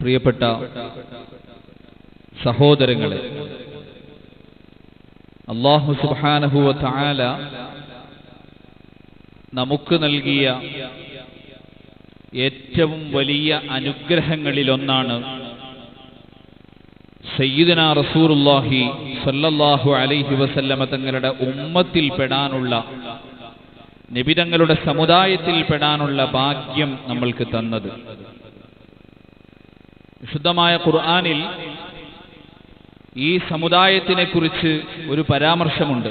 പ്രിയപ്പെട്ട സഹോദരങ്ങളെ അള്ളാഹു സുബാനഹുവ താല നമുക്ക് നൽകിയ ഏറ്റവും വലിയ അനുഗ്രഹങ്ങളിലൊന്നാണ് സയ്യിദന റസൂറുല്ലാഹി സല്ലല്ലാഹു അലൈഹി വസല്ലമ തങ്ങളുടെ ഉമ്മത്തിൽ പെടാനുള്ള നിബിതങ്ങളുടെ സമുദായത്തിൽ പെടാനുള്ള ഭാഗ്യം നമ്മൾക്ക് തന്നത്. വിശുദ്ധമായ ഖുർആാനിൽ ഈ സമുദായത്തിനെ കുറിച്ച് ഒരു പരാമർശമുണ്ട്.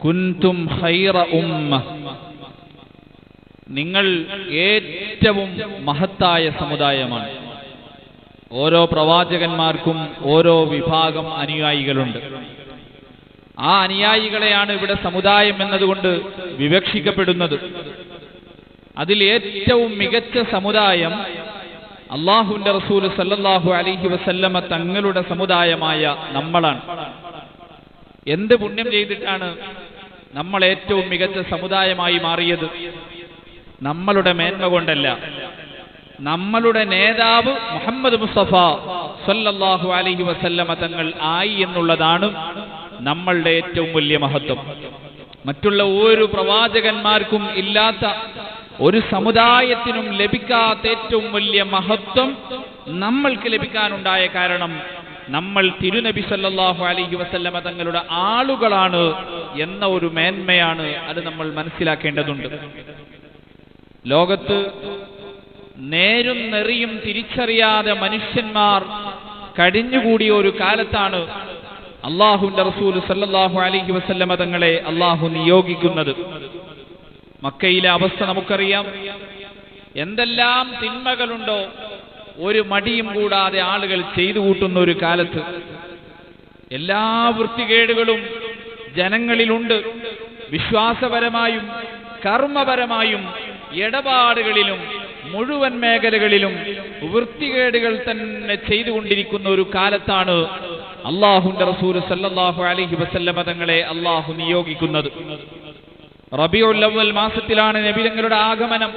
കുൻതും ഹൈറ ഉമ്മ. നിങ്ങൾ ഏറ്റവും മഹത്തായ സമുദായമാണ്. ഓരോ പ്രവാചകന്മാർക്കും ഓരോ വിഭാഗം അനുയായികളുണ്ട്. ആ അനുയായികളെയാണ് ഇവിടെ സമുദായം എന്നതുകൊണ്ട് വിവക്ഷിക്കപ്പെടുന്നത്. അതിൽ ഏറ്റവും മികച്ച സമുദായം അള്ളാഹുവിന്റെ റസൂൽ സല്ലല്ലാഹു അലൈഹി വസല്ലമ തങ്ങളുടെ സമുദായമായ നമ്മളാണ്. എന്ത് പുണ്യം ചെയ്തിട്ടാണ് നമ്മൾ ഏറ്റവും മികച്ച സമുദായമായി മാറിയത്? നമ്മളുടെ മേന്മ കൊണ്ടല്ല. നമ്മളുടെ നേതാവ് മുഹമ്മദ് മുസ്തഫ സല്ലല്ലാഹു അലൈഹി വസല്ലമ തങ്ങൾ ആയി എന്നുള്ളതാണ് നമ്മളുടെ ഏറ്റവും വലിയ മഹത്വം. മറ്റുള്ള ഓരോ പ്രവാചകന്മാർക്കും ഇല്ലാത്ത ഒരു സമുദായത്തിനും ലഭിക്കാത്ത ഏറ്റവും വലിയ മഹത്വം നമ്മൾക്ക് ലഭിക്കാനുണ്ടായ കാരണം നമ്മൾ തിരുനബി സല്ലാഹു അലൈഹി വസല്ലമ തങ്ങളുടെ ആളുകളാണ് എന്ന ഒരു മേന്മയാണ് അത് നമ്മൾ മനസ്സിലാക്കേണ്ടതുണ്ട്. ലോകത്ത് നേരും നെറിയും തിരിച്ചറിയാതെ മനുഷ്യന്മാർ കഴിഞ്ഞുകൂടിയ ഒരു കാലത്താണ് അള്ളാഹുന്റെ റസൂൽ സല്ലാഹു അലൈഹി വസല്ലമ തങ്ങളെ അള്ളാഹു നിയോഗിക്കുന്നത്. മക്കയിലെ അവസ്ഥ നമുക്കറിയാം. എന്തെല്ലാം തിന്മകളുണ്ടോ ഒരു മടിയും കൂടാതെ ആളുകൾ ചെയ്തു കൂട്ടുന്ന ഒരു കാലത്ത്. എല്ലാ വൃത്തികേടുകളും ജനങ്ങളിലുണ്ട്. വിശ്വാസപരമായും കർമ്മപരമായും ഇടപാടുകളിലും മുഴുവൻ മേഖലകളിലും വൃത്തികേടുകൾ തന്നെ ചെയ്തുകൊണ്ടിരിക്കുന്ന ഒരു കാലത്താണ് അള്ളാഹുന്റെ റസൂൽ സല്ലാഹു അലഹി വസല്ലമ തങ്ങളെ അള്ളാഹു നിയോഗിക്കുന്നത്. റബിയുൽ അവൽ മാസത്തിലാണ് നബിതങ്ങളുടെ ആഗമനം.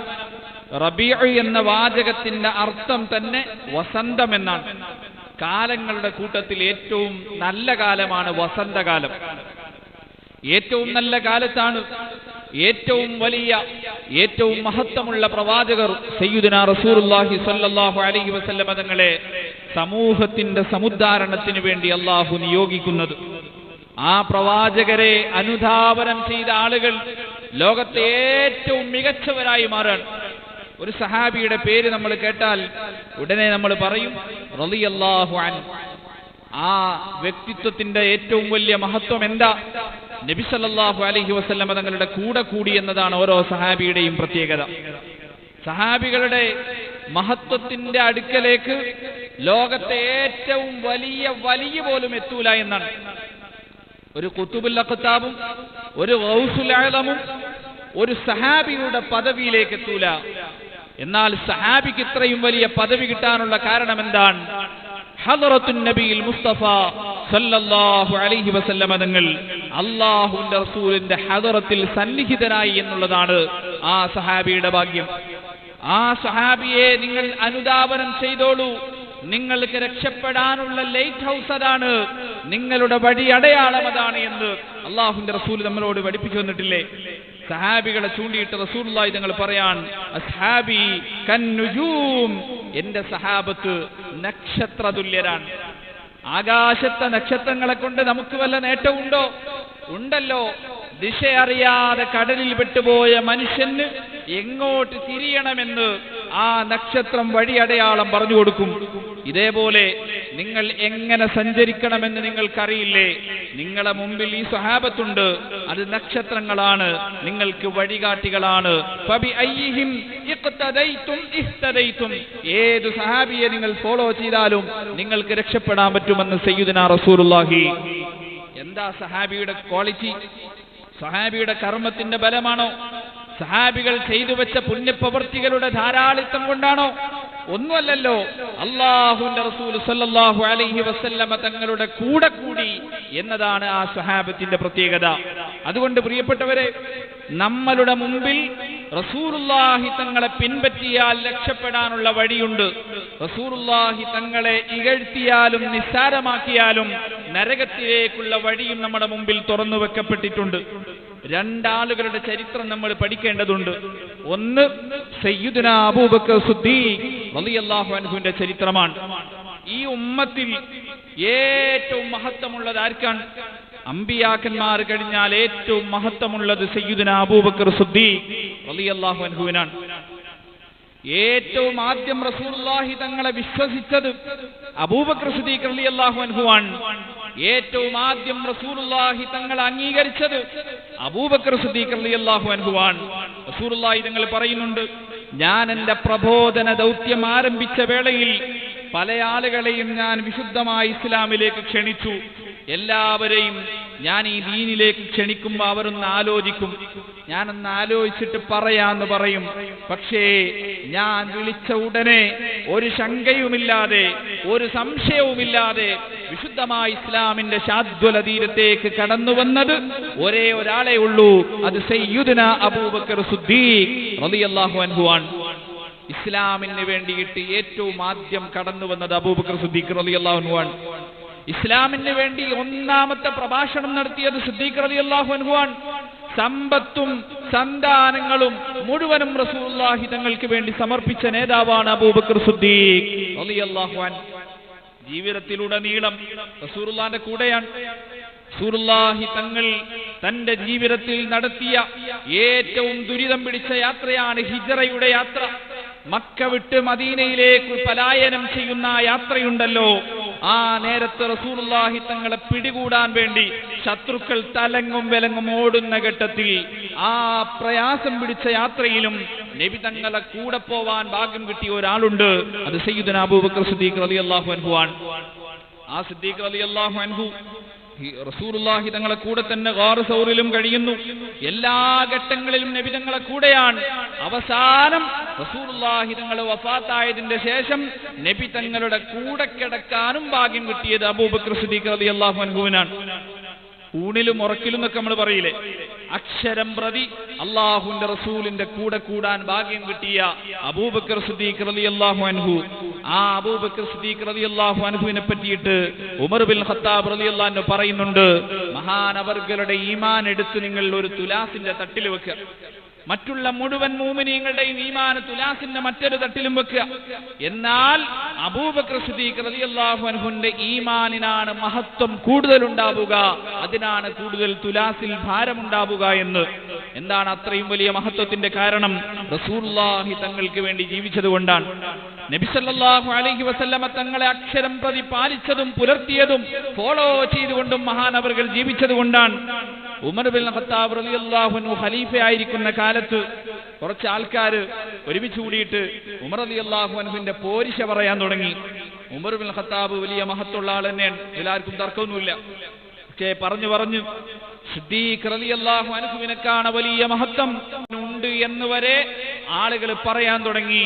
റബിയ എന്ന വാചകത്തിന്റെ അർത്ഥം തന്നെ വസന്തം എന്നാണ്. കാലങ്ങളുടെ കൂട്ടത്തിൽ ഏറ്റവും നല്ല കാലമാണ് വസന്തകാലം. ഏറ്റവും നല്ല കാലത്താണ് ഏറ്റവും വലിയ ഏറ്റവും മഹത്വമുള്ള പ്രവാചകർ സയ്യുദിന റസൂർഹി സല്ലാഹു അലഹി വസല്ല തങ്ങളെ സമൂഹത്തിന്റെ സമുദ്ധാരണത്തിന് വേണ്ടി അള്ളാഹു നിയോഗിക്കുന്നത്. ആ പ്രവാചകരെ അനുധാപനം ചെയ്ത ആളുകൾ ലോകത്തെ ഏറ്റവും മികച്ചവരായി മാറാണ് ഒരു സഹാബിയുടെ പേര് നമ്മൾ കേട്ടാൽ ഉടനെ നമ്മൾ പറയും റളിയല്ലാഹു അൻ. ആ വ്യക്തിത്വത്തിന്റെ ഏറ്റവും വലിയ മഹത്വം എന്താ? നബി സല്ലല്ലാഹു അലൈഹി വസല്ലമ തങ്ങളുടെ കൂടെ കൂടി എന്നതാണ് ഓരോ സഹാബിയുടെയും പ്രത്യേകത. സഹാബികളുടെ മഹത്വത്തിന്റെ അടുക്കലേക്ക് ലോകത്തെ ഏറ്റവും വലിയ വലിയ പോലും എത്തൂല എന്നാണ്. ഒരു കുത്തുബുൽ അഖ്താബും ഒരു ആലമും ഒരു സഹാബിയുടെ പദവിയിലേക്ക് എത്തൂല എന്നാൽ സഹാബിക്ക് ഇത്രയും വലിയ പദവി കിട്ടാനുള്ള കാരണം എന്താണ്? നബിയിൽ മുസ്തഫ സല്ലല്ലാഹു അലൈഹി വസല്ലമ തങ്ങൾ റസൂലിന്റെ ഹദറത്തിൽ സന്നിഹിതനായി എന്നുള്ളതാണ് ആ സഹാബിയുടെ ഭാഗ്യം. ആ സഹാബിയെ നിങ്ങൾ അനുദാപനം ചെയ്തോളൂ. നിങ്ങൾക്ക് രക്ഷപ്പെടാനുള്ള ലൈറ്റ് ഹൗസ് അതാണ്. നിങ്ങളുടെ വഴി അടയാളം അതാണ് എന്ന് അള്ളാഹുന്റെ റസൂൽ നമ്മളോട് പഠിപ്പിച്ചു വന്നിട്ടില്ലേ സഹാബികളെ ചൂണ്ടിയിട്ട് റസൂലായി ഞങ്ങൾ പറയാൻ അസ്ഹാബി എന്റെ സഹാബത്ത് നക്ഷത്ര തുല്യരാണ്. ആകാശത്തെ നക്ഷത്രങ്ങളെ കൊണ്ട് നമുക്ക് വല്ല നേട്ടമുണ്ടോ ഉണ്ടല്ലോ. ദിശയറിയാതെ കടലിൽ വിട്ടുപോയ മനുഷ്യന് എങ്ങോട്ട് തിരിയണമെന്ന് ആ നക്ഷത്രം വഴി അടയാളം പറഞ്ഞു കൊടുക്കും. ഇതേപോലെ നിങ്ങൾ എങ്ങനെ സഞ്ചരിക്കണമെന്ന് നിങ്ങൾക്കറിയില്ലേ? നിങ്ങളെ മുമ്പിൽ ഈ സ്വഹാബത്തുണ്ട്. അത് നക്ഷത്രങ്ങളാണ്. നിങ്ങൾക്ക് വഴികാട്ടികളാണ്. ഏത് സഹാബിയെ നിങ്ങൾ ഫോളോ ചെയ്താലും നിങ്ങൾക്ക് രക്ഷപ്പെടാൻ പറ്റുമെന്ന് സയ്യുദിന റസൂലുള്ളാഹി. എന്താ സഹാബിയുടെ ക്വാളിറ്റി? സഹാബിയുടെ കർമ്മത്തിന്റെ ബലമാണോ? സഹാബികൾ ചെയ്തു വെച്ച പുണ്യപ്രവർത്തികളുടെ ധാരാളിത്തം കൊണ്ടാണോ? ഒന്നുമല്ലല്ലോ. അള്ളാഹുന്റെ റസൂൽ സല്ലല്ലാഹു അലൈഹി വസല്ലമ തങ്ങളുടെ കൂടെ കൂടി എന്നതാണ് ആ സഹാബത്തിന്റെ പ്രത്യേകത. അതുകൊണ്ട് പ്രിയപ്പെട്ടവരെ നമ്മളുടെ മുമ്പിൽ റസൂറുല്ലാഹി തങ്ങളെ പിൻപറ്റിയാൽ രക്ഷപ്പെടാനുള്ള വഴിയുണ്ട്. റസൂറുല്ലാഹി തങ്ങളെ ഇകഴ്ത്തിയാലും നിസ്സാരമാക്കിയാലും നരകത്തിലേക്കുള്ള വഴിയും നമ്മുടെ മുമ്പിൽ തുറന്നു വെക്കപ്പെട്ടിട്ടുണ്ട് രണ്ടാളുകളുടെ ചരിത്രം നമ്മൾ പഠിക്കേണ്ടതുണ്ട്. ഒന്ന് സയ്യുദന അബൂബക്കർ സുദ്ദീഖ് റളിയല്ലാഹു അൻഹുവിന്റെ ചരിത്രമാണ്. ഈ ഉമ്മത്തിൽ ഏറ്റവും മഹത്വമുള്ളത് ആർക്കാണ്? അമ്പിയാക്കന്മാർ കഴിഞ്ഞാൽ ഏറ്റവും മഹത്വമുള്ളത് സയ്യുദന അബൂബക്കർ സുദ്ദീഖ് റളിയല്ലാഹു അൻഹുവിനാണ്. ഏറ്റവും ആദ്യം റസൂലുള്ളാഹി തങ്ങളെ വിശ്വസിച്ചത് അബൂബക്കർ സിദ്ദീഖ് റളിയല്ലാഹു അൻഹുവാണ്. ഏറ്റവും ആദ്യം റസൂലുള്ളാഹി തങ്ങൾ അംഗീകരിച്ചത് അബൂബക്കർ സിദ്ദീഖ് റളിയല്ലാഹു അൻഹുവാണ്. റസൂലുള്ളാഹി തങ്ങൾ പറയുന്നുണ്ട് ഞാൻ എന്റെ പ്രബോധന ദൗത്യം ആരംഭിച്ച വേളയിൽ പല ആളുകളെയും ഞാൻ വിശുദ്ധമായ ഇസ്ലാമിലേക്ക് ക്ഷണിച്ചു. എല്ലാവരെയും ഞാൻ ഈ ദീനിലേക്ക് ക്ഷണിക്കുമ്പോൾ അവരൊന്ന് ആലോചിക്കും. ഞാനൊന്ന് ആലോചിച്ചിട്ട് പറയാന്ന് പറയും. പക്ഷേ ഞാൻ വിളിച്ച ഉടനെ ഒരു ശങ്കയുമില്ലാതെ ഒരു സംശയവുമില്ലാതെ വിശുദ്ധമായ ഇസ്ലാമിന്റെ ശാദ്വല തീരത്തേക്ക് കടന്നു വന്നത് ഒരേ ഒരാളെ ഉള്ളൂ. അത് സയ്യുദന അബൂബക്കർ സുദ്ദീഖ് റളിയല്ലാഹു അൻഹു ആണ്. ഇസ്ലാമിന് വേണ്ടിയിട്ട് ഏറ്റവും ആദ്യം കടന്നു വന്നത് അബൂബക്കർ സുദ്ദീഖ് റളിയല്ലാഹു അൻഹു ആണ്. ഇസ്ലാമിന് വേണ്ടി ഒന്നാമത്തെ പ്രഭാഷണം നടത്തിയത് സിദ്ദീഖ് റളിയല്ലാഹു അള്ളാഹു ആണ് സമ്പത്തും സന്താനങ്ങളും മുഴുവനും റസൂലുള്ളാഹി തങ്ങൾക്ക് വേണ്ടി സമർപ്പിച്ച നേതാവാണ് അബൂബക്കർ സുദ്ദീഖ് റളിയല്ലാഹു അൻഹു. ജീവിതത്തിലുടനീളം റസൂലുള്ളാന്റെ കൂടെയാണ്. റസൂലുള്ളാഹി തങ്ങൾ തന്റെ ജീവിതത്തിൽ നടത്തിയ ഏറ്റവും ദുരിതം പിടിച്ച യാത്രയാണ് ഹിജറയുടെ യാത്ര. മക്ക വിട്ട് മദീനയിലേക്ക് പലായനം ചെയ്യുന്ന യാത്രയുണ്ടല്ലോ. ആ നേരത്ത് റസൂലുള്ളാഹി തങ്ങളെ പിടികൂടാൻ വേണ്ടി ശത്രുക്കൾ തലങ്ങും വിലങ്ങും ഓടുന്ന ഘട്ടത്തിൽ ആ പ്രയാസം പിടിച്ച യാത്രയിലും നബി തങ്ങളെ കൂടെ പോവാൻ ഭാഗ്യം കിട്ടിയ ഒരാളുണ്ട്. അത് സയ്യിദ് അബൂബക്കർ സിദ്ദീഖ് റളിയല്ലാഹു അൻഹു ആണ്. ആ സിദ്ദീഖ് റളിയല്ലാഹു അൻഹു റസൂലുള്ളാഹി തങ്ങളെ കൂടെ തന്നെ ഗാർ സൗറിലും കഴിയുന്നു. എല്ലാ ഘട്ടങ്ങളിലും നബി തങ്ങളെ കൂടെയാണ്. അവസാനം റസൂലുള്ളാഹി തങ്ങൾ വഫാത്തായതിന്റെ ശേഷം നബി തങ്ങളുടെ കൂടെ കിടക്കാനും ഭാഗ്യം കിട്ടിയത് അബൂബക്കർ സിദ്ദീഖ് അള്ളാഹു അൻഹുവിനാണ്. ഊണിലും ഉറക്കിലും എന്നൊക്കെ നമ്മൾ പറയില്ലേ? അക്ഷരം പ്രതി അള്ളാഹുവിന്റെ റസൂലിന്റെ കൂടെ കൂടാൻ ഭാഗ്യം കിട്ടിയ അബൂബക്കർ സിദ്ദീഖ് അള്ളാഹു അൻഹു. ആ അബൂബക്കർ സിദ്ദീഖ് റളിയല്ലാഹു അൻഹുവിനെ പറ്റിയിട്ട് ഉമർ ബിൻ ഖത്താബ് റളിയല്ലാഹു പറയുന്നുണ്ട് മഹാനവർഗളുടെ ഈമാൻ എടുത്തു നിങ്ങൾ ഒരു തുലാസിന്റെ തട്ടിൽ വെക്കുക. മറ്റുള്ള മുഴുവൻ മൂമിനീങ്ങളുടെയും ഈമാന തുലാസിന്റെ മറ്റൊരു തട്ടിലും വെക്കുക. എന്നാൽ അബൂബക്കർ സിദ്ദീഖ് റളിയല്ലാഹു അൻഹുന്റെ ഈമാനിനാണ് മഹത്വം കൂടുതൽ ഉണ്ടാവുക അതിനാണ് കൂടുതൽ തുലാസിൽ ഭാരമുണ്ടാവുക എന്ന്. എന്താണ് അത്രയും വലിയ മഹത്വത്തിന്റെ കാരണം? റസൂലുള്ളാഹി തങ്ങൾക്ക് വേണ്ടി ജീവിച്ചത് കൊണ്ടാണ് അലഹി വസല്ലമ തങ്ങളെ അക്ഷരം പ്രതി പാലിച്ചതും പുലർത്തിയതും ഫോളോ ചെയ്തുകൊണ്ടും മഹാനവറുകൾ ജീവിച്ചതുകൊണ്ടാണ്. ഉമർ ബിൻ ഖത്താബ് റളിയല്ലാഹു അൻഹു ഖലീഫയായിരിക്കുന്ന കാലത്ത് കുറച്ച് ആൾക്കാർ ഒരുമിച്ച് കൂടിയിട്ട് ഉമർ റളിയല്ലാഹു അൻഹുവിന്റെ പോരിശ പറയാൻ തുടങ്ങി. ഉമർ ബിൻ ഹത്താബ് വലിയ മഹത്തുള്ള ആൾ തന്നെയാണ്. എല്ലാവർക്കും തർക്കമൊന്നുമില്ല. പക്ഷേ പറഞ്ഞു പറഞ്ഞു സിദ്ദീഖ് വലിയ മഹത്വം ഉണ്ട് എന്ന് വരെ ആളുകൾ പറയാൻ തുടങ്ങി.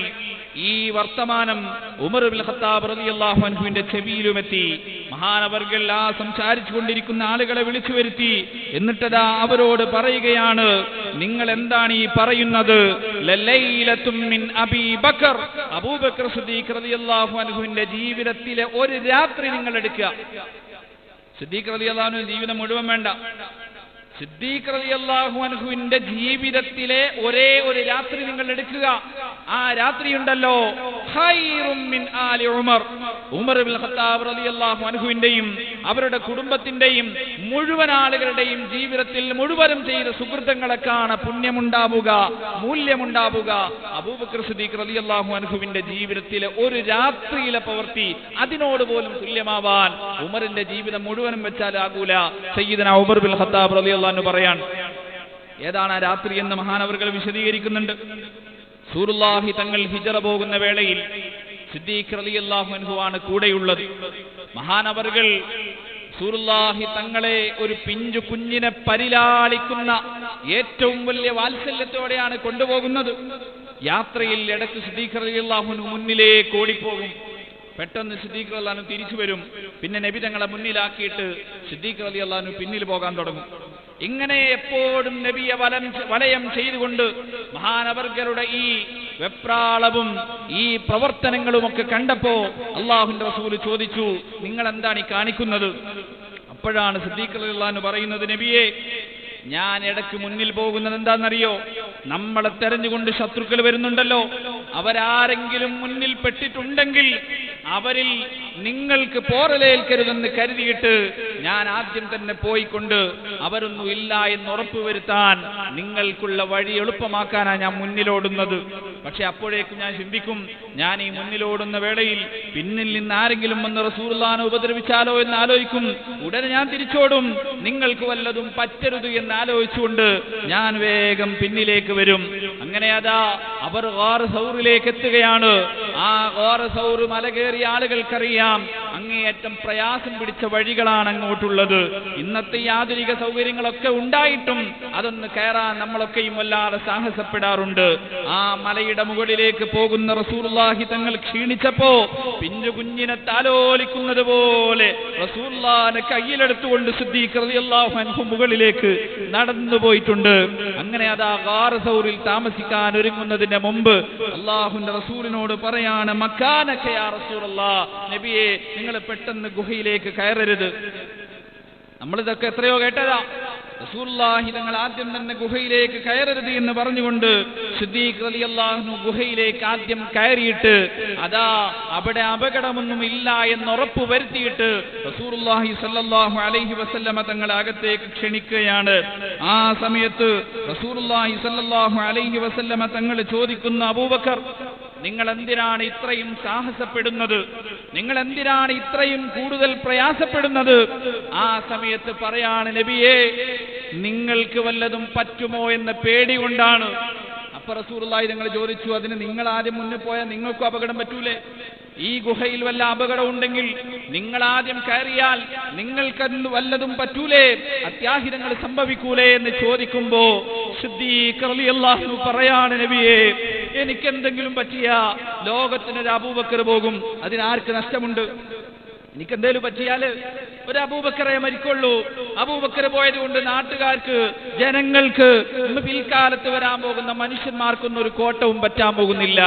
ഈ വർത്തമാനം ഉമർ ബിൻ ഖത്താബ് റളിയല്ലാഹു അൻഹുവിന്റെ ചെവിയിലുമെത്തി. മഹാനവർകൾ ആ സംസാരിച്ചു കൊണ്ടിരിക്കുന്ന ആളുകളെ വിളിച്ചു വരുത്തി. എന്നിട്ടതാ അവരോട് പറയുകയാണ് നിങ്ങൾ എന്താണ് ഈ പറയുന്നത്? അബൂബക്കർ ജീവിതത്തിലെ ഒരു രാത്രി നിങ്ങൾ എടുക്കുക. സിദ്ദീഖ് റളിയല്ലാഹു ജീവിതം മുഴുവൻ വേണ്ട. സിദ്ദീഖ് റളിയല്ലാഹു അൻഹുവിന്റെ ജീവിതത്തിലെ ഒരേ ഒരു രാത്രി നിങ്ങൾ എടുക്കുക. ആ രാത്രി ഉണ്ടല്ലോ ഉമർ. ഉമർ ഖത്താബ് അൻഹുവിന്റെയും അവരുടെ കുടുംബത്തിന്റെയും മുഴുവൻ ആളുകളുടെയും ജീവിതത്തിൽ മുഴുവനും ചെയ്ത സുഹൃത്തുക്കളെക്കാണ് പുണ്യമുണ്ടാവുക മൂല്യമുണ്ടാവുക. അബൂബക്കർ സിദ്ദീഖ് റളിയല്ലാഹു അൻഹുവിന്റെ ജീവിതത്തിലെ ഒരു രാത്രിയിലെ പ്രവൃത്തി അതിനോട് പോലും തുല്യമാവാൻ ഉമറിന്റെ ജീവിതം മുഴുവനും വെച്ചാൽ ആകൂല. സയ്യിദന ഉമർ ബിൻ ഖത്താബ് റളിയല്ലാഹു അൻഹു പറയാൻ ഏതാണ് ആ രാത്രി എന്ന് മഹാനവറുകൾ വിശദീകരിക്കുന്നുണ്ട്. സൂറുല്ലാഹി തങ്ങൾ ഹിജറ പോകുന്ന വേളയിൽ സിദ്ദീഖ് റളിയല്ലാഹു അൻഹു ആണ് കൂടെയുള്ളത്. മഹാനവറുകൾ സൂറുല്ലാഹി തങ്ങളെ ഒരു പിഞ്ചു കുഞ്ഞിനെ പരിലാളിക്കുന്ന ഏറ്റവും വലിയ വാത്സല്യത്തോടെയാണ് കൊണ്ടുപോകുന്നത്. യാത്രയിൽ ഇടയ്ക്ക് സിദ്ദീഖ് റളിയല്ലാഹുവിന് മുന്നിലേക്ക് ഓടിപ്പോകും. പെട്ടെന്ന് സിദ്ദീഖ് അള്ളഹാനു തിരിച്ചു വരും. പിന്നെ നബി തങ്ങളെ മുന്നിലാക്കിയിട്ട് സിദ്ദീഖ് അലി അള്ളഹാനു പിന്നിൽ പോകാൻ തുടങ്ങും. ഇങ്ങനെ എപ്പോഴും നബിയെ വലം വലയം ചെയ്തുകൊണ്ട് മഹാനവർഗരുടെ ഈ വെപ്രാളവും ഈ പ്രവർത്തനങ്ങളുമൊക്കെ കണ്ടപ്പോ അള്ളാഹുന്റെ റസൂൽ ചോദിച്ചു നിങ്ങൾ എന്താണ് ഈ കാണിക്കുന്നത്? അപ്പോഴാണ് സിദ്ദീഖ് അലി പറയുന്നത് നബിയെ ഞാൻ ഇടയ്ക്ക് മുന്നിൽ പോകുന്നത് എന്താണെന്നറിയോ? നമ്മളെ തെരഞ്ഞുകൊണ്ട് ശത്രുക്കൾ വരുന്നുണ്ടല്ലോ. അവരാരെങ്കിലും മുന്നിൽ പെട്ടിട്ടുണ്ടെങ്കിൽ അവരിൽ നിങ്ങൾക്ക് പോറലേൽക്കരുതെന്ന് കരുതിയിട്ട് ഞാൻ ആദ്യം തന്നെ പോയിക്കൊണ്ട് അവരൊന്നും ഇല്ല എന്ന് ഉറപ്പുവരുത്താൻ നിങ്ങൾക്കുള്ള വഴി എളുപ്പമാക്കാനാണ് ഞാൻ മുന്നിലോടുന്നത്. പക്ഷെ അപ്പോഴേക്കും ഞാൻ ചിന്തിക്കും ഞാൻ ഈ മുന്നിലോടുന്ന വേളയിൽ പിന്നിൽ നിന്ന് ആരെങ്കിലും വന്ന് റസൂർലാനെ ഉപദ്രവിച്ചാലോ എന്ന് ആലോചിക്കും. ഉടനെ ഞാൻ തിരിച്ചോടും. നിങ്ങൾക്ക് വല്ലതും പറ്റരുത് എന്ന് ആലോചിച്ചുകൊണ്ട് ഞാൻ വേഗം പിന്നിലേക്ക് വരും. അങ്ങനെ അതാ അവർ ഗോർ സൗറിലേക്ക് എത്തുകയാണ്. ആ ഗോർ സൗറ് മല കയറിയ ആളുകൾക്കറിയാം. അങ്ങേയറ്റം പ്രയാസം പിടിച്ച വഴികളാണ് അങ്ങോട്ടുള്ളത്. ഇന്നത്തെ ഈ ആധുനിക സൗകര്യങ്ങളൊക്കെ ഉണ്ടായിട്ടും അതൊന്ന് കയറാൻ നമ്മളൊക്കെയും വല്ലാതെ സാഹസപ്പെടാറുണ്ട്. ആ മലയുടെ മുകളിലേക്ക് പോകുന്ന റസൂർലാഹി തങ്ങൾ ക്ഷീണിച്ചപ്പോ പിഞ്ചു കുഞ്ഞിനെ താലോലിക്കുന്നത് പോലെ റസൂർലാനെ കയ്യിലെടുത്തുകൊണ്ട് സിദ്ദീഖ് മുകളിലേക്ക് നടന്നു പോയിട്ടുണ്ട്. അങ്ങനെ അതാ ഗാറസൗറിൽ താമസിക്കാൻ ഒരുങ്ങുന്നതിന്റെ മുമ്പ് അള്ളാഹുന്റെ റസൂലിനോട് പറയാണ് മക്കാനൊക്കെ യാ റസൂലല്ലാ നബിയെ നിങ്ങൾ പെട്ടെന്ന് ഗുഹയിലേക്ക് കയറരുത്. നമ്മളിതൊക്കെ എത്രയോ കേട്ടതാ. റസൂലുള്ളാഹി തങ്ങൾ ആദ്യം തന്നെ ഗുഹയിലേക്ക് കയറരുത് എന്ന് പറഞ്ഞുകൊണ്ട് സിദ്ദീഖ് റളിയല്ലാഹു ഗുഹയിലേക്ക് ആദ്യം കയറിയിട്ട് അതാ അവിടെ അപകടമൊന്നും ഇല്ല എന്ന് ഉറപ്പ് വരുത്തിയിട്ട് റസൂലുള്ളാഹി സ്വല്ലല്ലാഹു അലൈഹി വസല്ലമ തങ്ങൾ അകത്തേക്ക് ക്ഷണിക്കുകയാണ്. ആ സമയത്ത് റസൂലുള്ളാഹി സ്വല്ലല്ലാഹു അലൈഹി വസല്ലമ തങ്ങൾ ചോദിക്കുന്ന അബൂബക്കർ നിങ്ങൾ എന്തിനാണ് ഇത്രയും സാഹസപ്പെടുന്നത്? നിങ്ങൾ എന്തിനാണ് ഇത്രയും കൂടുതൽ പ്രയാസപ്പെടുന്നത്? ആ സമയത്ത് പറയാണ് നബിയെ നിങ്ങൾക്ക് വല്ലതും പറ്റുമോ എന്ന പേടി കൊണ്ടാണ്. അപ്പൊ റസൂറുള്ളായി നിങ്ങൾ ചോദിച്ചു അതിന് നിങ്ങൾ ആദ്യം മുന്നിൽ പോയാൽ നിങ്ങൾക്കും അപകടം പറ്റൂലേ? ഈ ഗുഹയിൽ വല്ല അപകടം ഉണ്ടെങ്കിൽ നിങ്ങൾ ആദ്യം കയറിയാൽ നിങ്ങൾക്ക് വല്ലതും പറ്റൂലേ? അത്യാഹിതങ്ങൾ സംഭവിക്കൂലേ? എന്ന് ചോദിക്കുമ്പോ സിദ്ദീഖ് പറയാണ് നബിയെ എനിക്ക് എന്തെങ്കിലും പറ്റിയ ലോകത്തിനൊരു അബൂബക്കർ പോകും. അതിനാർക്ക് നഷ്ടമുണ്ട്? എനിക്ക് എന്തേലും പറ്റിയാൽ ഒരു അബൂബക്കറെ മരിക്കുള്ളൂ. അബൂബക്കർ പോയത് കൊണ്ട് നാട്ടുകാർക്ക് ജനങ്ങൾക്ക് പിൽക്കാലത്ത് വരാൻ പോകുന്ന മനുഷ്യന്മാർക്കൊന്നും ഒരു കോട്ടവും പറ്റാൻ പോകുന്നില്ല.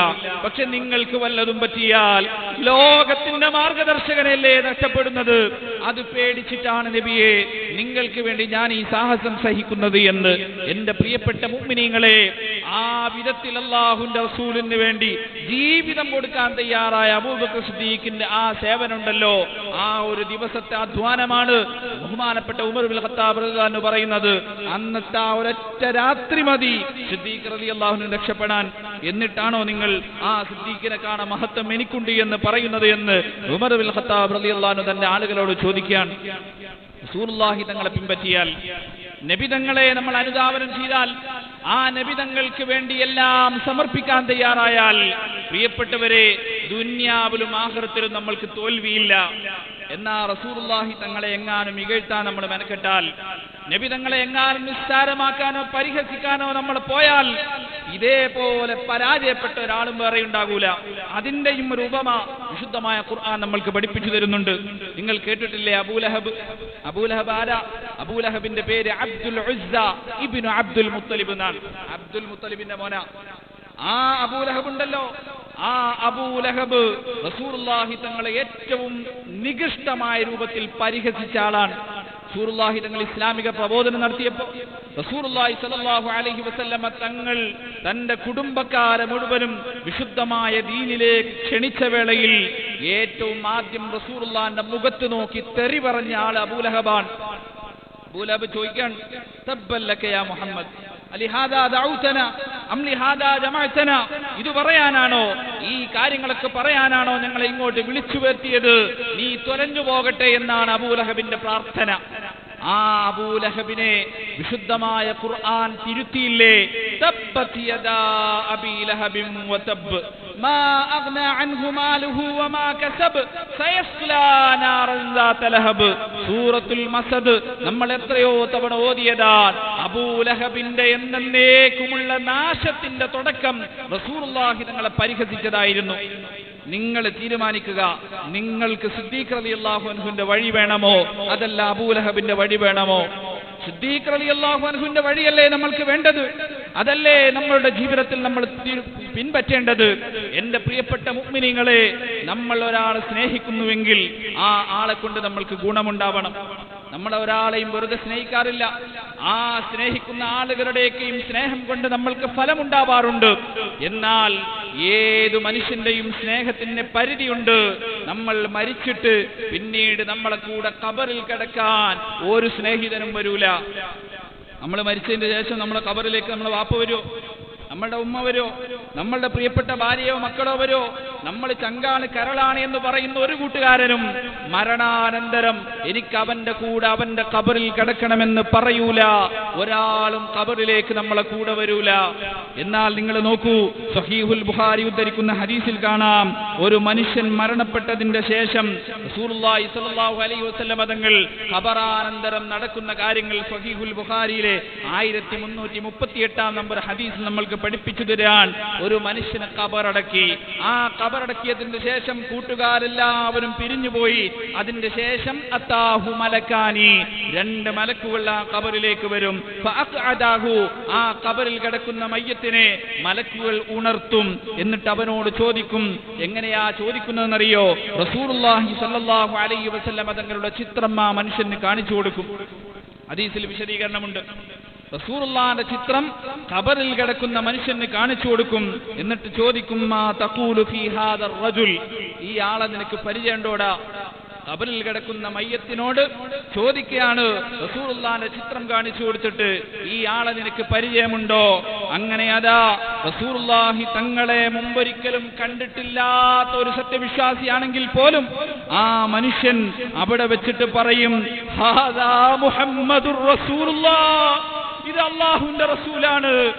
പക്ഷെ നിങ്ങൾക്ക് വല്ലതും പറ്റിയാൽ ലോകത്തിന്റെ മാർഗദർശകനല്ലേ നഷ്ടപ്പെടുന്നത്? അത് പേടിച്ചിട്ടാണ് നബിയെ നിങ്ങൾക്ക് വേണ്ടി ഞാൻ ഈ സാഹസം സഹിക്കുന്നത് എന്ന് എന്റെ പ്രിയപ്പെട്ട മുമ്മിനീങ്ങളെ ആ വിധത്തിൽ അള്ളാഹുന്റെ റസൂലിന് വേണ്ടി ജീവിതം കൊടുക്കാൻ തയ്യാറായ അബൂബക്കർ സിദ്ദീഖിന്റെ ആ സേവനുണ്ടല്ലോ ആ ഒരു ദിവസത്തെ അധ്വാനമാണ് ബഹുമാനപ്പെട്ട ഉമർ ഖത്താബ് അൻഹു പറയുന്നത്. അന്നത്തെ ആ ഒരൊറ്റ രാത്രി മതി സിദ്ദീഖ് റളിയല്ലാഹുവിന് രക്ഷപ്പെടാൻ. എന്നിട്ടാണോ നിങ്ങൾ ആ സിദ്ദീഖിനെ കാണാൻ മഹത്വം എനിക്കുണ്ട് എന്ന് പറയുന്നത് എന്ന് ഉമർ ബിൽ ഖത്താബ് റളിയല്ലാഹു അള്ളാഹു തന്റെ ആളുകളോട് ചോദിക്കാൻ റസൂലുള്ളാഹി തങ്ങളെ പിൻപറ്റിയാൽ നബിതങ്ങളെ നമ്മൾ അനുധാവനം ചെയ്താൽ ആ നബിതങ്ങൾക്ക് വേണ്ടി എല്ലാം സമർപ്പിക്കാൻ തയ്യാറായാൽ പ്രിയപ്പെട്ടവരെ ദുന്യാവിലും ആഹൃത്തിലും നമ്മൾക്ക് തോൽവിയില്ല. എന്നാ റസൂലുള്ളാഹി തങ്ങളെ എങ്ങാനും ഇകഴ്ത്താൻ നമ്മൾ മെനക്കെട്ടാൽ നബി തങ്ങളെ എങ്ങാനും നിസ്സാരമാക്കാനോ പരിഹസിക്കാനോ നമ്മൾ പോയാൽ ഇതേപോലെ പരാജയപ്പെട്ട ഒരാളും വേറെ ഉണ്ടാകൂല. അതിന്റെയും ഒരു ഉപമ വിശുദ്ധമായ ഖുർആൻ നമ്മൾക്ക് പഠിപ്പിച്ചു തരുന്നുണ്ട്. നിങ്ങൾ കേട്ടിട്ടില്ലേ അബൂലഹബ്? അബൂലഹബ് ആരാ? അബൂലഹബിന്റെ പേര് അബ്ദുൽ ഇബ്നു അബ്ദുൽ മുത്തലിബ് എന്നാണ്. അബ്ദുൽ മുത്തലിബിന്റെ മോന. ആ അബൂലഹബ് ഉണ്ടല്ലോ. ആ അബൂലഹബ് റസൂലുള്ളാഹി തങ്ങളെ ഏറ്റവും നികൃഷ്ടമായ രൂപത്തിൽ പരിഹസിച്ച ആളാണ്. റസൂലുള്ളാഹി തങ്ങൾ ഇസ്ലാമിക പ്രബോധനം നടത്തിയപ്പോൾ റസൂലുള്ളാഹി സ്വല്ലല്ലാഹു അലൈഹി വസല്ലമ തങ്ങൾ തന്റെ കുടുംബക്കാരെ മുഴുവനും വിശുദ്ധമായ ദീനിലേക്ക് ക്ഷണിച്ച വേളയിൽ ഏറ്റവും ആദ്യം റസൂലുള്ളാഹിന്റെ മുഖത്ത് നോക്കി തെറി പറഞ്ഞ ആൾ അബൂലഹബാണ്. അബൂലഹബ് ചോദിക്കാൻ തബ്ബല്ലക യാ മുഹമ്മദ്? ഇത് പറയാനാണോ? ഈ കാര്യങ്ങളൊക്കെ പറയാനാണോ ഞങ്ങളെ ഇങ്ങോട്ട് വിളിച്ചു വരുത്തിയത് നീ തുരഞ്ഞു പോകട്ടെ എന്നാണ് അബൂലഹബിന്റെ പ്രാർത്ഥന. ആ അബൂലഹബിനെ വിശുദ്ധമായ ഖുർആൻ തിരുത്തിയില്ലേ? സൂറത്തുൽ മസദ് നമ്മൾ എത്രയോ തവണ ഓതിയതാണ്. അബൂലഹബിന്റെ എന്നേക്കുമുള്ള നാശത്തിന്റെ തുടക്കം റസൂർലാഹി തങ്ങളെ പരിഹസിച്ചതായിരുന്നു. നിങ്ങൾ തീരുമാനിക്കുക. നിങ്ങൾക്ക് സിദ്ദീഖ് അലി അൻഹുവിന്റെ വഴി വേണമോ? അതല്ല അബൂലഹബിന്റെ വഴി വേണമോ? സിദ്ദീഖ് അലി അൻഹുവിന്റെ വഴിയല്ലേ നമ്മൾക്ക് വേണ്ടത്? അതല്ലേ നമ്മളുടെ ജീവിതത്തിൽ നമ്മൾ പിൻപറ്റേണ്ടത്? എന്റെ പ്രിയപ്പെട്ട മുഗ്മിനിങ്ങളെ നമ്മൾ ഒരാളെ സ്നേഹിക്കുന്നുവെങ്കിൽ ആ ആളെ കൊണ്ട് നമ്മൾക്ക് ഗുണമുണ്ടാവണം. നമ്മൾ ഒരാളെയും വെറുതെ സ്നേഹിക്കാറില്ല. ആ സ്നേഹിക്കുന്ന ആളുകളുടെയൊക്കെയും സ്നേഹം കൊണ്ട് നമ്മൾക്ക് ഫലമുണ്ടാവാറുണ്ട്. എന്നാൽ ഏതു മനുഷ്യന്റെയും സ്നേഹത്തിന് പരിധിയുണ്ട്. നമ്മൾ മരിച്ചിട്ട് പിന്നീട് നമ്മളെ കൂടെ കബറിൽ കിടക്കാൻ ഒരു സ്നേഹിതനും വരൂല. നമ്മൾ മരിച്ചതിന്റെ ശേഷം നമ്മളെ കബറിലേക്ക് നമ്മളെ വാപ്പ വരുമോ നമ്മളുടെ ഉമ്മ വരോ നമ്മളുടെ പ്രിയപ്പെട്ട ഭാര്യയോ മക്കളോ വരോ നമ്മൾ ചങ്കാണ് കരളാണ് എന്ന് പറയുന്ന ഒരു കൂട്ടുകാരനും മരണാനന്തരം എനിക്ക് അവന്റെ കൂടെ അവന്റെ കബറിൽ കിടക്കണമെന്ന് പറയൂല. ഒരാളും കബറിലേക്ക് നമ്മളെ കൂടെ വരൂല. എന്നാൽ നിങ്ങൾ നോക്കൂ സഹീഹുൽ ബുഹാരി ഉദ്ധരിക്കുന്ന ഹദീസിൽ കാണാം ഒരു മനുഷ്യൻ മരണപ്പെട്ടതിന്റെ ശേഷം അലൈഹി വസല്ലം തങ്ങൾ ഖബറാനന്തരം നടക്കുന്ന കാര്യങ്ങൾ സഹീഹുൽ ബുഹാരിയിലെ ആയിരത്തി മുന്നൂറ്റി മുപ്പത്തി എട്ടാം നമ്പർ ഹദീസ് നമ്മൾക്ക് പഠിപ്പിച്ചു തരാൻ ഒരു മനുഷ്യനെ കബറടക്കി. ആ കബറടക്കിയതിന്റെ ശേഷം കൂട്ടുകാരെല്ലാവരും പിരിഞ്ഞുപോയി. അതിന്റെ ശേഷം അത്താഹു മലക്കാനി. രണ്ട് മലക്കുകൾ ആ കബറിലേക്ക് വരും. ആ കബറിൽ കിടക്കുന്ന മയ്യത്തിനെ മലക്കുകൾ ഉണർത്തും. എന്നിട്ട് അവനോട് ചോദിക്കും എങ്ങനെയാ ചോദിക്കുന്നതെന്നറിയോ? സ്വല്ലല്ലാഹു അലൈഹി വസല്ലം തങ്ങളുടെ ചിത്രം ആ മനുഷ്യന് കാണിച്ചു കൊടുക്കും. ഹദീസിൽ വിശദീകരണമുണ്ട്. റസൂറുള്ളാന്റെ ചിത്രം ഖബറിൽ കിടക്കുന്ന മനുഷ്യന് കാണിച്ചു കൊടുക്കും. എന്നിട്ട് ചോദിക്കും ഈ ആളെ നിനക്ക് പരിചയമുണ്ടോടാ? കബറിൽ കിടക്കുന്ന മയ്യത്തിനോട് ചോദിക്കുകയാണ് റസൂറുള്ളാന്റെ ചിത്രം കാണിച്ചു കൊടുത്തിട്ട് ഈ ആളെ നിനക്ക് പരിചയമുണ്ടോ? അങ്ങനെ അതാ റസൂറുല്ലാഹി തങ്ങളെ മുമ്പൊരിക്കലും കണ്ടിട്ടില്ലാത്ത ഒരു സത്യവിശ്വാസിയാണെങ്കിൽ പോലും ആ മനുഷ്യൻ അവിടെ വെച്ചിട്ട് പറയും ഹാദാ മുഹമ്മദുർ റസൂലുള്ളാഹ് ഇത് അള്ളാഹുന്റെ റസൂലാണ്.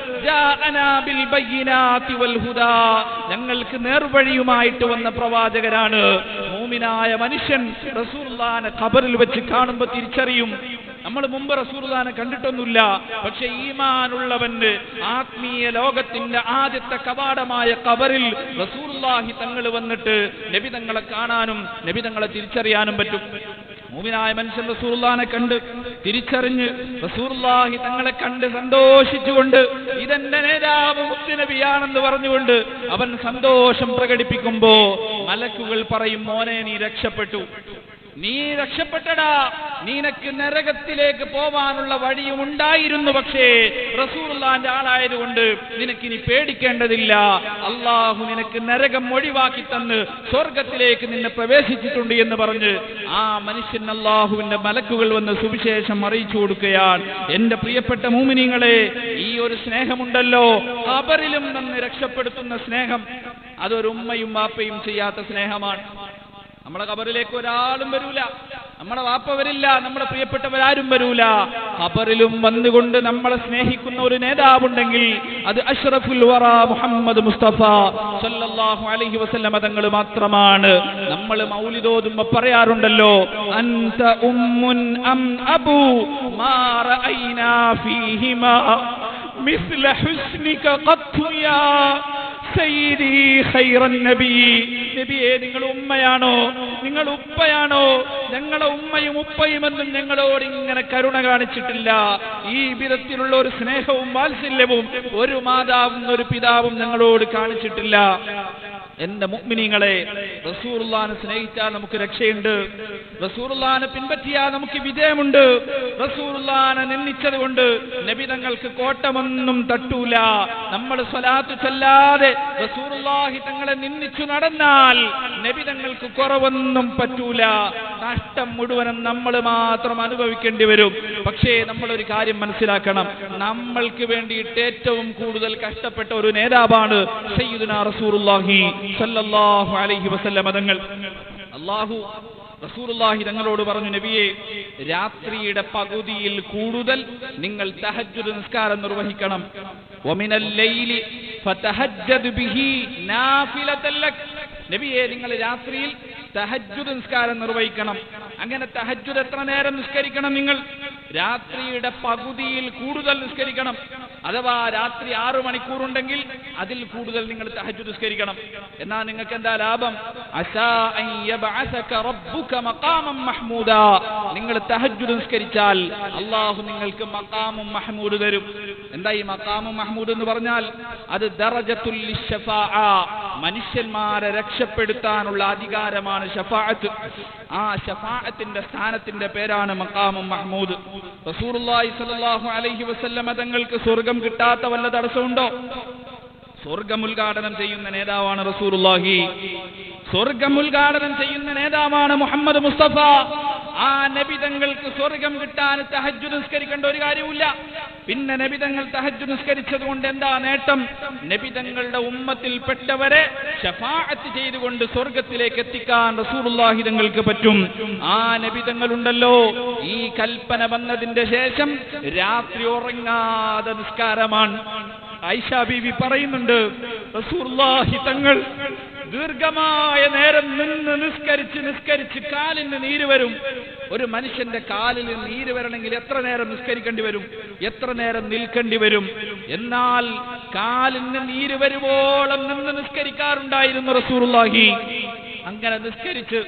ഞങ്ങൾക്ക് നേർവഴിയുമായിട്ട് വന്ന പ്രവാചകരാണ്. മൂമിനായ മനുഷ്യൻ റസൂലുള്ളാനെ ഖബറിൽ വെച്ച് കാണുമ്പോൾ തിരിച്ചറിയും. നമ്മൾ മുമ്പ് റസൂർദാനെ കണ്ടിട്ടൊന്നുമില്ല. പക്ഷെ ഈമാനുള്ളവന് ആത്മീയ ലോകത്തിന്റെ ആദ്യത്തെ കവാടമായ ഖബറിൽ റസൂർലാഹി തങ്ങൾ വന്നിട്ട് നബി തങ്ങളെ കാണാനും നബി തങ്ങളെ തിരിച്ചറിയാനും പറ്റും. മൂമിനായ മനുഷ്യൻ റസൂർദാനെ കണ്ട് തിരിച്ചറിഞ്ഞ് റസൂർലാഹി തങ്ങളെ കണ്ട് സന്തോഷിച്ചുകൊണ്ട് ഇതെന്റെ നേതാവ് മുത്തുനബിയാണെന്ന് പറഞ്ഞുകൊണ്ട് അവൻ സന്തോഷം പ്രകടിപ്പിക്കുമ്പോ മലക്കുകൾ പറയും മോനെ നീ രക്ഷപ്പെട്ടു. നീ രക്ഷപ്പെട്ടടാ. നിനക്ക് നരകത്തിലേക്ക് പോവാനുള്ള വഴിയും ഉണ്ടായിരുന്നു പക്ഷേ റസൂർലാന്റെ ആളായതുകൊണ്ട് നിനക്കിനി പേടിക്കേണ്ടതില്ല. അള്ളാഹു നിനക്ക് നരകം ഒഴിവാക്കി തന്ന് സ്വർഗത്തിലേക്ക് നിന്നെ പ്രവേശിച്ചിട്ടുണ്ട് എന്ന് പറഞ്ഞ് ആ മനുഷ്യൻ അള്ളാഹുവിന്റെ മലക്കുകൾ വന്ന് സുവിശേഷം അറിയിച്ചു കൊടുക്കുകയാണ്. എന്റെ പ്രിയപ്പെട്ട മൂമിനിങ്ങളെ ഈ ഒരു സ്നേഹമുണ്ടല്ലോ. ഖബറിലും നിന്ന് രക്ഷപ്പെടുത്തുന്ന സ്നേഹം അതൊരു ഉമ്മയും വാപ്പയും ചെയ്യാത്ത സ്നേഹമാണ്. നമ്മളെ കബറിലേക്ക് ഒരാളും വരൂല. നമ്മളെ വാപ്പ വരില്ല നമ്മുടെ പ്രിയപ്പെട്ടവരാരും വരൂല. ഖബറിലും വന്നുകൊണ്ട് നമ്മളെ സ്നേഹിക്കുന്ന ഒരു നേതാവുണ്ടെങ്കിൽ അത് അഷ്റഫുൽ വറ മുഹമ്മദ് മുസ്തഫ സല്ലല്ലാഹു അലൈഹി വസല്ല മതങ്ങൾ മാത്രമാണ്. നമ്മൾ മൗലിതോതുമ്പ പറയാറുണ്ടല്ലോ അൻത ഉമ്മുൻ അം അബു മാ റഅയ്നാ ഫീഹിമാ മിസ്ല ഹുസ്നിക ഖത്തു നബിയെ നിങ്ങൾ ഉമ്മയാണോ? നിങ്ങൾ ഉപ്പയാണോ? ഞങ്ങളെ ഉമ്മയും ഉപ്പയും എന്നും ഞങ്ങളോട് ഇങ്ങനെ കരുണ കാണിച്ചിട്ടില്ല. ഈ വിധത്തിലുള്ള ഒരു സ്നേഹവും വാത്സല്യവും ഒരു മാതാവും ഒരു പിതാവും ഞങ്ങളോട് കാണിച്ചിട്ടില്ല. എന്റെ മുഗ്മിനിങ്ങളെ റസൂറുല്ലാനെ സ്നേഹിച്ചാൽ നമുക്ക് രക്ഷയുണ്ട്. റസൂറുല്ലാനെ പിൻപറ്റിയാൽ നമുക്ക് വിജയമുണ്ട്. റസൂറുല്ലാനെ നിന്ദിച്ചത് കൊണ്ട് നബിതങ്ങൾക്ക് കോട്ടമൊന്നും തട്ടൂല. നമ്മൾ സ്വലാത്തു ചെല്ലാതെ റസൂറുല്ലാഹി തങ്ങളെ നിന്ദിച്ചു നടന്നാൽ നബിതങ്ങൾക്ക് കുറവൊന്നും പറ്റൂല. നഷ്ടം മുഴുവനും നമ്മൾ മാത്രം അനുഭവിക്കേണ്ടി വരും. പക്ഷേ നമ്മൾ ഒരു കാര്യം മനസ്സിലാക്കണം. നമ്മൾക്ക് വേണ്ടിയിട്ട് ഏറ്റവും കൂടുതൽ കഷ്ടപ്പെട്ട ഒരു നേതാവാണ് സയ്യിദുനാ റസൂറുല്ലാഹി അലൈഹി വസല്ലം തങ്ങൾ. അല്ലാഹു റസൂലുള്ളാഹി തങ്ങളോട് പറഞ്ഞു നബിയെ രാത്രിയുടെ പകുതിയിൽ കൂടുതൽ നിങ്ങൾ തഹജ്ജുദ് നിസ്കാരം നിർവഹിക്കണം. വമിനൽ ലൈലി ഫതഹജ്ജദ് ബിഹി നാഫിലതല്ലക്. നബിയെ നിങ്ങൾ രാത്രിയിൽ തഹജ്ജുദ് നിസ്കാരം നിർവഹിക്കണം. അങ്ങനെ തഹജ്ജുദ് എത്ര നേരം നിസ്കരിക്കണം നിങ്ങൾ? രാത്രിയുടെ പകുതിയിൽ കൂടുതൽ നിസ്കരിക്കണം. അഥവാ രാത്രി ആറ് മണിക്കൂറുണ്ടെങ്കിൽ അതിൽ കൂടുതൽ നിങ്ങൾ തഹജ്ജുദ് നിസ്കരിക്കണം. എന്നാ നിങ്ങൾക്ക് എന്താ ലാഭം? നിങ്ങൾ തഹജ്ജുദ് നിസ്കരിച്ചാൽ അള്ളാഹു നിങ്ങൾക്ക് മക്കാമും മഹ്മൂദ് തരും. എന്താ ഈ മക്കാമും മഹ്മൂദ് എന്ന് പറഞ്ഞാൽ? അത് ദറജത്തുൽ മനുഷ്യന്മാരെ രക്ഷപ്പെടുത്താനുള്ള അധികാരമാണ് ഷഫാഅത്ത് ആ ഷഫാഅത്തിന്റെ സ്ഥാനത്തിന്റെ പേരാണ് മഖാമും മഹ്മൂദ്. റസൂലുള്ളാഹി സ്വല്ലല്ലാഹു അലൈഹി വസല്ലമ തങ്ങൾക്ക് സ്വർഗം കിട്ടാത്ത വല്ല തടസ്സമുണ്ടോ? സ്വർഗം ഉദ്ഘാടനം ചെയ്യുന്ന നേതാവാണ് റസൂലുള്ളാഹി. സ്വർഗം ഉദ്ഘാടനം ചെയ്യുന്ന നേതാവാണ് മുഹമ്മദ് മുസ്തഫ. ആ നബിതങ്ങൾക്ക് സ്വർഗം കിട്ടാൻ തഹജ്ജു നിസ്കരിക്കേണ്ട ഒരു കാര്യമില്ല പിന്നെ നബിതങ്ങൾ തഹജ്ജു നിസ്കരിച്ചത് കൊണ്ട് എന്താ നേട്ടം? നബിതങ്ങളുടെ ഉമ്മത്തിൽപ്പെട്ടവരെ ഷഫാഅത്ത് ചെയ്തുകൊണ്ട് സ്വർഗത്തിലേക്ക് എത്തിക്കാൻ റസൂലുള്ളാഹി തങ്ങൾക്ക് പറ്റും. ആ നബിതങ്ങളുണ്ടല്ലോ ഈ കൽപ്പന വന്നതിന്റെ ശേഷം രാത്രി ഉറങ്ങാതെ നിസ്കാരമാണ്. ഐഷ ബീവി പറയുന്നുണ്ട് റസൂലുള്ളാഹി തങ്ങൾ ദീർഘമായ നേരം നിന്ന് നിസ്കരിച്ച് നിസ്കരിച്ച് കാലിന് നീര് വരും. ഒരു മനുഷ്യന്റെ കാലിൽ നീര് വരണമെങ്കിൽ എത്ര നേരം നിസ്കരിക്കേണ്ടി വരും? എത്ര നേരം നിൽക്കേണ്ടി വരും? എന്നാൽ കാലിന് നീര് വരുവോളം നിന്ന് നിസ്കരിക്കാറുണ്ടായിരുന്നു റസൂറുള്ളാഹി അങ്ങനെ നിസ്കരിച്ച്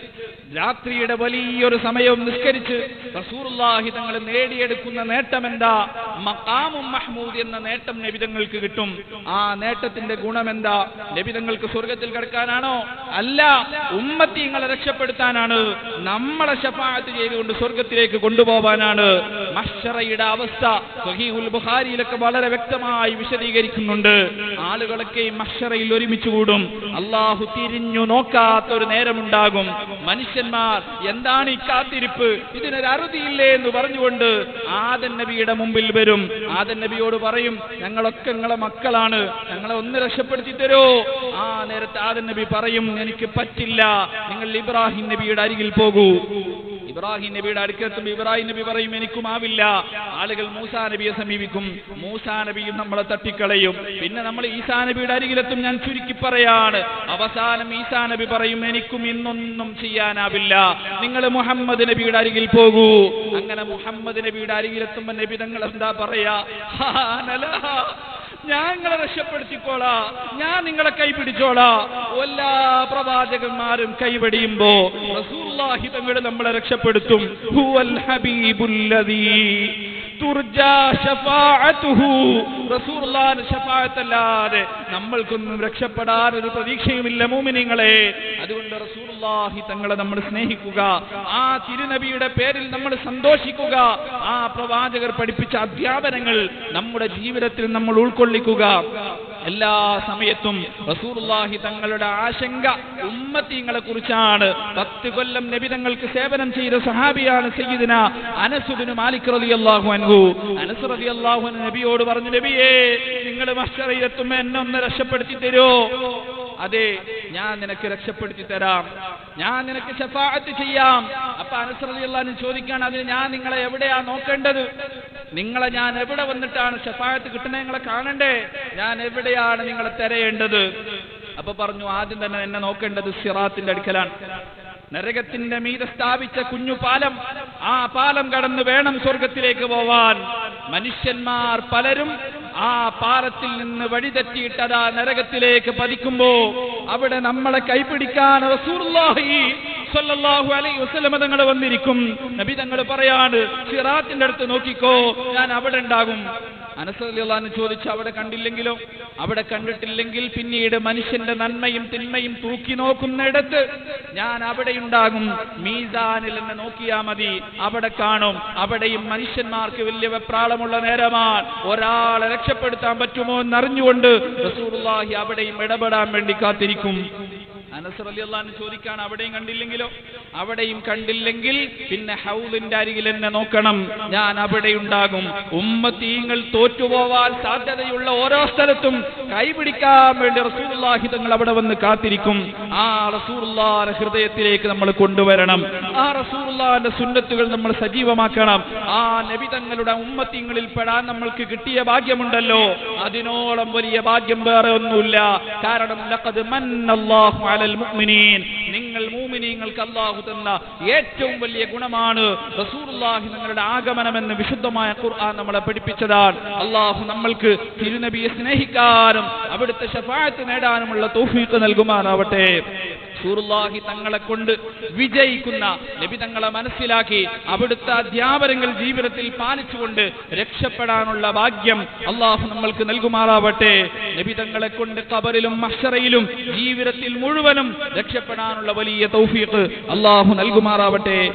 രാത്രിയുടെ വലിയൊരു സമയവും നിസ്കരിച്ച് റസൂറുല്ലാഹി തങ്ങൾ നേടിയെടുക്കുന്ന നേട്ടം എന്താ മക്കാമും മഹ്മൂദ് എന്ന നേട്ടം നബിതങ്ങൾക്ക് കിട്ടും. ആ നേട്ടത്തിന്റെ ഗുണമെന്താ? നബിതങ്ങൾക്ക് സ്വർഗത്തിൽ കിടക്കാനാണോ? അല്ല ഉമ്മത്തിങ്ങളെ രക്ഷപ്പെടുത്താനാണ്. നമ്മളെ ശപാത്ത് ചെയ്തുകൊണ്ട് സ്വർഗത്തിലേക്ക് കൊണ്ടുപോകാനാണ് മഷറയുടെ അവസ്ഥ സഹീഹുൽ ബുഹാരിയിലൊക്കെ വളരെ വ്യക്തമായി വിശദീകരിക്കുന്നുണ്ട്. ആളുകളൊക്കെ മഷറയിൽ ഒരുമിച്ച് കൂടും. അള്ളാഹു തിരിഞ്ഞു നോക്കാത്ത ഒരു നേരമുണ്ടാകും മനുഷ്യന്മാർ എന്താണ് ഈ കാത്തിരിപ്പ്? ഇതിനൊരു അറുതിയില്ലേ എന്ന് പറഞ്ഞുകൊണ്ട് ആദൻ നബിയുടെ മുമ്പിൽ വരും. ആദൻ നബിയോട് പറയും ഞങ്ങളൊക്കെ നിങ്ങളെ മക്കളാണ്. ഞങ്ങളെ ഒന്ന് രക്ഷപ്പെടുത്തി തരോ? ആ നേരത്തെ ആദൻ നബി പറയും എനിക്ക് പറ്റില്ല. നിങ്ങൾ ഇബ്രാഹിം നബിയുടെ അരികിൽ പോകൂ. ഇബ്രാഹിം നബിയുടെ അടുക്കലെത്തുമ്പോൾ ഇബ്രാഹിം നബി പറയും എനിക്കും ആവില്ല ആളുകൾ മൂസാ നബിയെ സമീപിക്കും മൂസാ നബിയും നമ്മളെ തട്ടിക്കളയും പിന്നെ നമ്മൾ ഈസാ നബിയുടെ അരികിലെത്തും ഞാൻ ചുരുക്കി പറയാണ് അവസാനം ഈസാ നബി പറയും എനിക്കും ഇന്നൊന്നും ചെയ്യാനാവില്ല നിങ്ങൾ മുഹമ്മദ് നബിയുടെ അരികിൽ പോകൂ അങ്ങനെ മുഹമ്മദ് നബിയുടെ അരികിലെത്തുമ്പോൾ നബി തങ്ങൾ എന്താ പറയാ നിങ്ങളെ രക്ഷപ്പെടുത്തിക്കോളാ ഞാൻ നിങ്ങളെ കൈപിടിച്ചോളാ. എല്ലാ പ്രവാചകന്മാരും കൈപടിയുമ്പോ നമ്മളെ രക്ഷപ്പെടുത്തും. ഹുവൽ ഹബീബുല്ലദീ. ശഫാഅത്തല്ലാതെ നമ്മൾക്കൊന്നും രക്ഷപ്പെടാൻ ഒരു പ്രതീക്ഷയുമില്ല മൂമിനിങ്ങളെ അതുകൊണ്ട് റസൂലുള്ളാഹി തങ്ങളെ നമ്മൾ സ്നേഹിക്കുക ആ തിരുനബിയുടെ പേരിൽ നമ്മൾ സന്തോഷിക്കുക ആ പ്രവാചകർ പഠിപ്പിച്ച അധ്യാപനങ്ങൾ നമ്മുടെ ജീവിതത്തിൽ നമ്മൾ ഉൾക്കൊള്ളിക്കുക. എല്ലാ സമയത്തും റസൂലുള്ളാഹി തങ്ങളുടെ ആശങ്ക ഉമ്മത്തിങ്ങളെ കുറിച്ചാണ് പത്ത് കൊല്ലം നബിതങ്ങൾക്ക് സേവനം ചെയ്ത സഹാബിയാണ് സയ്യിദിന അനസുബിന് മാലിക് റളിയല്ലാഹു അൻഹു. അനസ് റളിയല്ലാഹു അള്ളാഹു നബിയോട് പറഞ്ഞു നബിയേ നിങ്ങൾ മഷറയിലെത്തുമ്പോ എന്നെ ഒന്ന് രക്ഷപ്പെടുത്തി തരുമോ അതെ ഞാൻ നിനക്ക് രക്ഷപ്പെടുത്തി തരാം. ഞാൻ നിനക്ക് ഷഫാഅത്ത് ചെയ്യാം. അപ്പൊ അനസ് ചോദിക്കാൻ അതിന് ഞാൻ നിങ്ങളെ എവിടെയാ നോക്കേണ്ടത്? നിങ്ങളെ ഞാൻ എവിടെ വന്നിട്ടാണ് ഷഫായത്ത് കിട്ടുന്നത് നിങ്ങളെ കാണണ്ടേ? ഞാൻ എവിടെയാണ് നിങ്ങളെ തിരയേണ്ടത്? അപ്പൊ പറഞ്ഞു ആദ്യം തന്നെ എന്നെ നോക്കേണ്ടത് സിറാത്തിന്റെ അടുക്കലാണ്. നരകത്തിന്റെ മീതെ സ്ഥാപിച്ച കുഞ്ഞു പാലം ആ പാലം കടന്ന് വേണം സ്വർഗത്തിലേക്ക് പോവാൻ. മനുഷ്യന്മാർ പലരും ആ പാലത്തിൽ നിന്ന് വഴിതെറ്റിയിട്ട് അതാ നരകത്തിലേക്ക് പതിക്കുമ്പോ അവിടെ നമ്മളെ കൈപിടിക്കാൻ റസൂലുള്ളാഹി സ്വല്ലല്ലാഹു അലൈഹി വസല്ലമ തങ്ങൾ വന്നിരിക്കും. നബി തങ്ങൾ പറയാണ് സിറാത്തിന്റെ അടുത്ത് നോക്കിക്കോ ഞാൻ അവിടെ ഉണ്ടാകും. അനസല്ലാന്ന് ചോദിച്ചു അവിടെ കണ്ടില്ലെങ്കിലോ? അവിടെ കണ്ടിട്ടില്ലെങ്കിൽ പിന്നീട് മനുഷ്യന്റെ നന്മയും തിന്മയും തൂക്കി നോക്കുന്നിടത്ത് ഞാൻ അവിടെയുണ്ടാകും മീസാനിൽ എന്നെ നോക്കിയാ മതി. അവിടെ കാണും. അവിടെയും മനുഷ്യന്മാർക്ക് വലിയ വെപ്രാളമുള്ള നേരമാണ്. ഒരാളെ രക്ഷപ്പെടുത്താൻ പറ്റുമോ എന്നറിഞ്ഞുകൊണ്ട് റസൂലുള്ളാഹി അവിടെയും ഇടപെടാൻ വേണ്ടി കാത്തിരിക്കും. അനസർ അലി ചോദിക്കാണ് അവിടെയും കണ്ടില്ലെങ്കിലോ? അവിടെയും കണ്ടില്ലെങ്കിൽ പിന്നെ ഹൗലിന്റെ അരികിൽ എന്നെ നോക്കണം. ഞാൻ അവിടെ ഉണ്ടാകും ഉമ്മത്തീങ്ങൾ തോറ്റുപോവാൻ സാധ്യതയുള്ള ഓരോ സ്ഥലത്തും കൈപിടിക്കാൻ വേണ്ടി റസൂലുള്ളാഹി തങ്ങൾ അവിടെ വന്ന് കാത്തിരിക്കും. ആ റസൂലുള്ളാഹിന്റെ ഹൃദയത്തിലേക്ക് നമ്മൾ കൊണ്ടുവരണം. ആ റസൂലുള്ളാഹിന്റെ സുന്നത്തുകൾ നമ്മൾ സജീവമാക്കണം. ആ നബി തങ്ങളുടെ ഉമ്മത്തിങ്ങളിൽ പെടാൻ നമ്മൾക്ക് കിട്ടിയ ഭാഗ്യമുണ്ടല്ലോ. അതിനോളം വലിയ ഭാഗ്യം വേറെ ഒന്നുമില്ല. കാരണം ലഖദ് മുഅ്മിനീൻ നിങ്ങൾ മൂമിനീങ്ങൾക്ക് അള്ളാഹു തന്ന ഏറ്റവും വലിയ ഗുണമാണ് റസൂലുള്ളാഹി നിങ്ങളുടെ ആഗമനമെന്ന് വിശുദ്ധമായ ഖുർആൻ നമ്മളെ പഠിപ്പിച്ചതാണ്. അള്ളാഹു നമ്മൾക്ക് തിരുനബിയെ സ്നേഹിക്കാനും അവിടുത്തെ ഷഫായത്ത് നേടാനുമുള്ള തോഫീക്ക് നൽകുമാറാവട്ടെ. റസൂലുള്ളാഹി തങ്ങളെ കൊണ്ട് വിജയിക്കുന്ന നബി തങ്ങളെ മനസ്സിലാക്കി അവിടുത്തെ അധ്യാപനങ്ങൾ ജീവിതത്തിൽ പാലിച്ചുകൊണ്ട് രക്ഷപ്പെടാനുള്ള ഭാഗ്യം അള്ളാഹു നമ്മൾക്ക് നൽകുമാറാവട്ടെ. നബി തങ്ങളെ കൊണ്ട് കബറിലും മഷറയിലും ജീവിതത്തിൽ മുഴുവനും രക്ഷപ്പെടാനുള്ള വലിയ തൗഫീഖ് അള്ളാഹു നൽകുമാറാവട്ടെ.